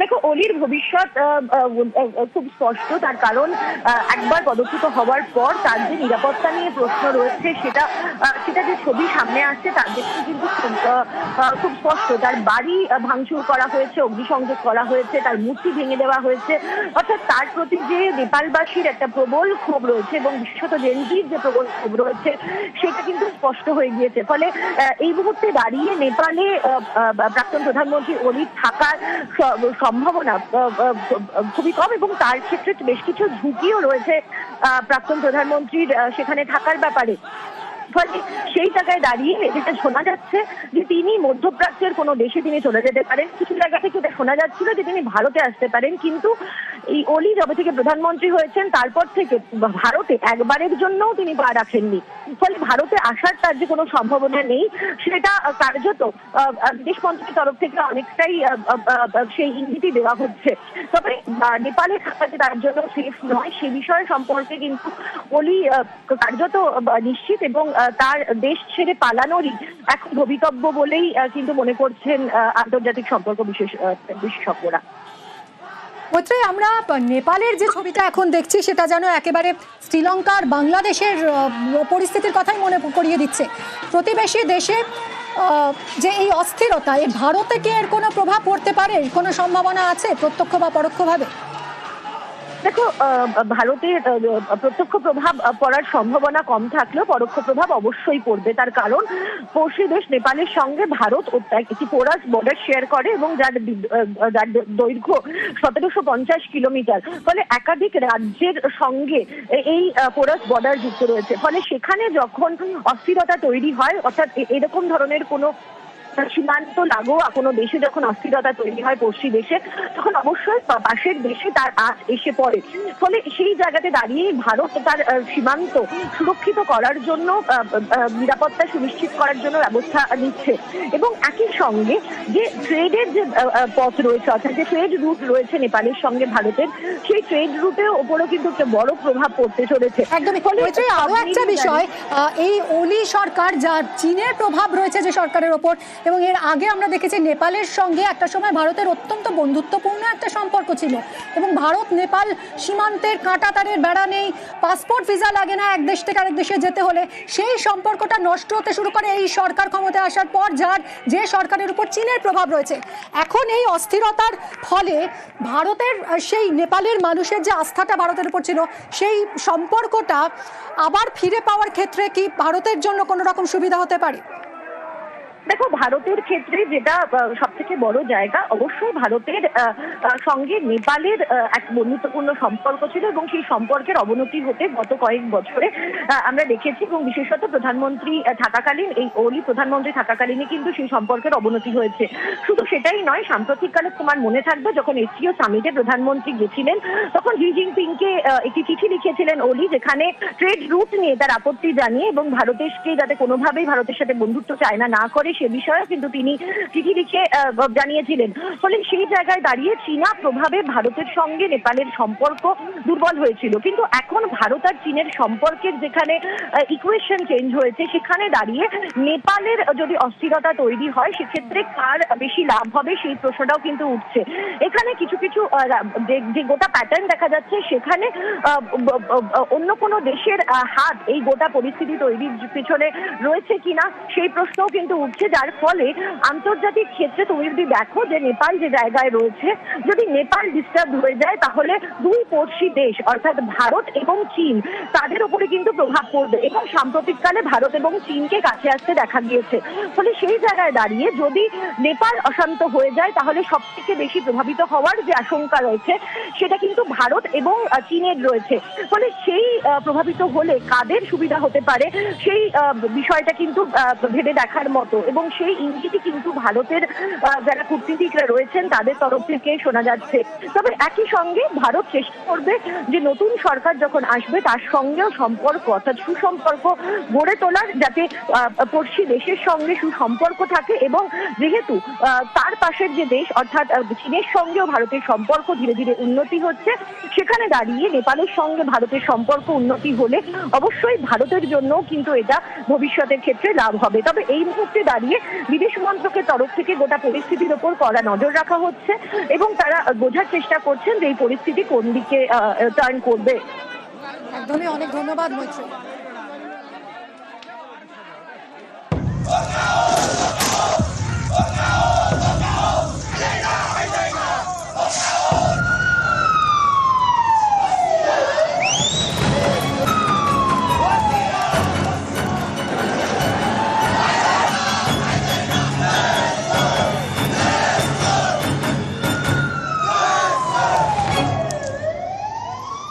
দেখো অলির ভবিষ্যৎ খুব স্পষ্ট। তার কারণ একবার পদচ্যুত হওয়ার পর তার যে নিরাপত্তা নিয়ে প্রশ্ন রয়েছে সেটা সেটা যে ছবি সামনে আসছে তার দেখতে কিন্তু খুব, স্পষ্ট। তার বাড়ি ভাঙচুর করা হয়েছে অগ্নিসংযোগ করা হয়েছে তার মূর্তি ভেঙে দেওয়া হয়েছে। অর্থাৎ তার প্রতি যে নেপালবাসীর একটা প্রবল ক্ষোভ রয়েছে এবং বিশেষত জেনজির যে প্রবল ক্ষোভ রয়েছে সেটা কিন্তু স্পষ্ট হয়ে গিয়েছে। ফলে এই মুহূর্তে দাঁড়িয়ে নেপালে প্রাক্তন প্রধানমন্ত্রী অলির থাকার সম্ভাবনা খুবই কম এবং তার ক্ষেত্রে বেশ কিছু ঝুঁকিও রয়েছে প্রাক্তন প্রধানমন্ত্রীর সেখানে থাকার ব্যাপারে। ফলে সেই জায়গায় দাঁড়িয়ে যেটা শোনা যাচ্ছে যে তিনি মধ্যপ্রাচ্যের কোনো দেশে তিনি চলে যেতে পারেন। কিছু জায়গা থেকে এটা শোনা যাচ্ছিল যে তিনি ভারতে আসতে পারেন, কিন্তু এই অলি যবে থেকে প্রধানমন্ত্রী হয়েছেন, তারপর থেকে ভারতে একবারের জন্যও তিনি পা রাখেননি। ফলে ভারতে আসার তার যে কোনো সম্ভাবনা নেই, সেটা কার্যত বিদেশ মন্ত্রীর তরফ থেকে অনেকটাই সেই ইঙ্গিতই দেওয়া হচ্ছে। তবে নেপালে থাকা যে তার জন্য সেফ নয়, সে বিষয় সম্পর্কে কিন্তু অলি কার্যত নিশ্চিত এবং তার দেশ ছেড়ে পালানোরই এখন ভবিতব্য বলেই কিন্তু মনে করছেন আন্তর্জাতিক সম্পর্ক বিশেষ বিশেষজ্ঞরা। মৈত্রেয়ী আমরা নেপালের যে ছবিটা এখন দেখছি, সেটা যেন একেবারে শ্রীলঙ্কার বাংলাদেশের পরিস্থিতির কথাই মনে করিয়ে দিচ্ছে। প্রতিবেশী দেশে যে এই অস্থিরতা, এ ভারতে কি এর কোনো প্রভাব পড়তে পারে? কোনো সম্ভাবনা আছে প্রত্যক্ষ বা পরোক্ষভাবে? দেখো আহ, প্রত্যক্ষ প্রভাব পড়ার সম্ভাবনা কম থাকলেও পরোক্ষ প্রভাব অবশ্যই পড়বে। তার কারণ পড়শি দেশ নেপালের সঙ্গে ভারত একটি পোরাস বর্ডার শেয়ার করে এবং যার যার দৈর্ঘ্য সতেরোশো পঞ্চাশ কিলোমিটার। ফলে একাধিক রাজ্যের সঙ্গে এই পোরাস বর্ডার যুক্ত রয়েছে। ফলে সেখানে যখন অস্থিরতা তৈরি হয় অর্থাৎ এরকম ধরনের কোনো সীমান্ত লাগোয়া কোনো দেশে যখন অস্থিরতা তৈরি হয় পড়শি দেশে তখন অবশ্যই পাশের দেশে তার আজ এসে পড়ে। ফলে সেই জায়গাতে দাঁড়িয়ে ভারত তার সীমান্ত সুরক্ষিত করার জন্য নিরাপত্তা সুনিশ্চিত করার জন্য ব্যবস্থা নিচ্ছে। এবং একই সঙ্গে যে ট্রেডের যে পথ রয়েছে অর্থাৎ যে ট্রেড রুট রয়েছে নেপালের সঙ্গে ভারতের সেই ট্রেড রুটের ওপরও কিন্তু একটা বড় প্রভাব পড়তে চলেছে। একদমই। ফলে আরও একটা বিষয় এই ওলি সরকার যার চীনের প্রভাব রয়েছে যে সরকারের ওপর এবং এর আগে আমরা দেখেছি নেপালের সঙ্গে একটা সময় ভারতের অত্যন্ত বন্ধুত্বপূর্ণ একটা সম্পর্ক ছিল। এবং ভারত, নেপাল সীমান্তের কাঁটা তারের বেড়া নেই। পাসপোর্ট, ভিসা লাগে না এক দেশ থেকে আরেক দেশে যেতে হলে। সেই সম্পর্কটা নষ্ট হতে শুরু করে এই সরকার ক্ষমতায় আসার পর যার যে সরকারের উপর চীনের প্রভাব রয়েছে। এখন এই অস্থিরতার ফলে ভারতের সেই নেপালের মানুষের যে আস্থাটা ভারতের উপর ছিল, সেই সম্পর্কটা আবার ফিরে পাওয়ার ক্ষেত্রে কি ভারতের জন্য কোনো রকম সুবিধা হতে পারে? দেখো, ভারতের ক্ষেত্রে যেটা সব থেকে বড় জায়গা, অবশ্যই ভারতের সঙ্গে নেপালের এক বন্ধুত্বপূর্ণ সম্পর্ক ছিল এবং সেই সম্পর্কের অবনতি হতে গত কয়েক বছরে আমরা দেখেছি এবং বিশেষত প্রধানমন্ত্রী থাকাকালীন, এই ওলি প্রধানমন্ত্রী থাকাকালীনই কিন্তু সেই সম্পর্কের অবনতি হয়েছে। শুধু সেটাই নয় সাম্প্রতিককালে তোমার মনে থাকবে, যখন এসিও সামিটে প্রধানমন্ত্রী গেছিলেন, তখন জি জিনপিংকে একটি চিঠি লিখেছিলেন ওলি যেখানে ট্রেড রুট নিয়ে তার আপত্তি জানিয়ে এবং ভারতকে যাতে কোনোভাবেই ভারতের সাথে বন্ধুত্ব চায়না না করে সে বিষয়ে কিন্তু তিনি চিঠি লিখে জানিয়েছিলেন। ফলে সেই জায়গায় দাঁড়িয়ে চীনা প্রভাবে ভারতের সঙ্গে নেপালের সম্পর্ক দুর্বল হয়েছিল। কিন্তু এখন ভারত আর চীনের সম্পর্কের যেখানে ইকুয়েশন চেঞ্জ হয়েছে, সেখানে দাঁড়িয়ে নেপালের যদি অস্থিরতা তৈরি হয়, সেক্ষেত্রে কার বেশি লাভ হবে সেই প্রশ্নটাও কিন্তু উঠছে। এখানে কিছু কিছু যে- গোটা প্যাটার্ন দেখা যাচ্ছে, সেখানে অন্য কোনো দেশের হাত এই গোটা পরিস্থিতি তৈরির পিছনে রয়েছে কিনা, সেই প্রশ্নও কিন্তু উঠছে। যার ফলে আন্তর্জাতিক ক্ষেত্রে তুমি যদি দেখো যে নেপাল যে জায়গায় রয়েছে, যদি নেপাল ডিস্টার্ব হয়ে যায়, তাহলে দুই পড়শি দেশ, অর্থাৎ ভারত এবং চীন, তাদের উপরে কিন্তু প্রভাব পড়বে। এবং সাম্প্রতিককালে ভারত এবং চীনকে কাছে আসতে দেখা গিয়েছে। ফলে সেই জায়গায় দাঁড়িয়ে যদি নেপাল অশান্ত হয়ে যায়, তাহলে সব থেকে বেশি প্রভাবিত হওয়ার যে আশঙ্কা রয়েছে, সেটা কিন্তু ভারত এবং চীনের রয়েছে। ফলে সেই প্রভাবিত হলে কাদের সুবিধা হতে পারে, সেই বিষয়টা কিন্তু ভেবে দেখার মতো। এবং সেই ইঙ্গিতই কিন্তু ভারতের যারা কূটনীতিকরা রয়েছেন, তাদের তরফ থেকে শোনা যাচ্ছে। তবে একই সঙ্গে ভারত চেষ্টা করবে যে নতুন সরকার যখন আসবে, তার সঙ্গেও সম্পর্ক, অর্থাৎ সুসম্পর্ক গড়ে তোলার, যাতে পড়শি দেশের সঙ্গে সুসম্পর্ক থাকে এবং যেহেতু তার পাশের যে দেশ, অর্থাৎ চীনের সঙ্গেও ভারতের সম্পর্ক ধীরে ধীরে উন্নতি হচ্ছে, সেখানে দাঁড়িয়ে নেপালের সঙ্গে ভারতের সম্পর্ক উন্নতি হলে অবশ্যই ভারতের জন্য কিন্তু এটা ভবিষ্যতের ক্ষেত্রে লাভ হবে। তবে এই মুহূর্তে দাঁড়িয়ে দাঁড়িয়ে বিদেশ মন্ত্রকের তরফ থেকে গোটা পরিস্থিতির ওপর কড়া নজর রাখা হচ্ছে এবং তারা বোঝার চেষ্টা করছেন যে এই পরিস্থিতি কোন দিকে টার্ন করবে। একদমই অনেক ধন্যবাদ মৈত্রী।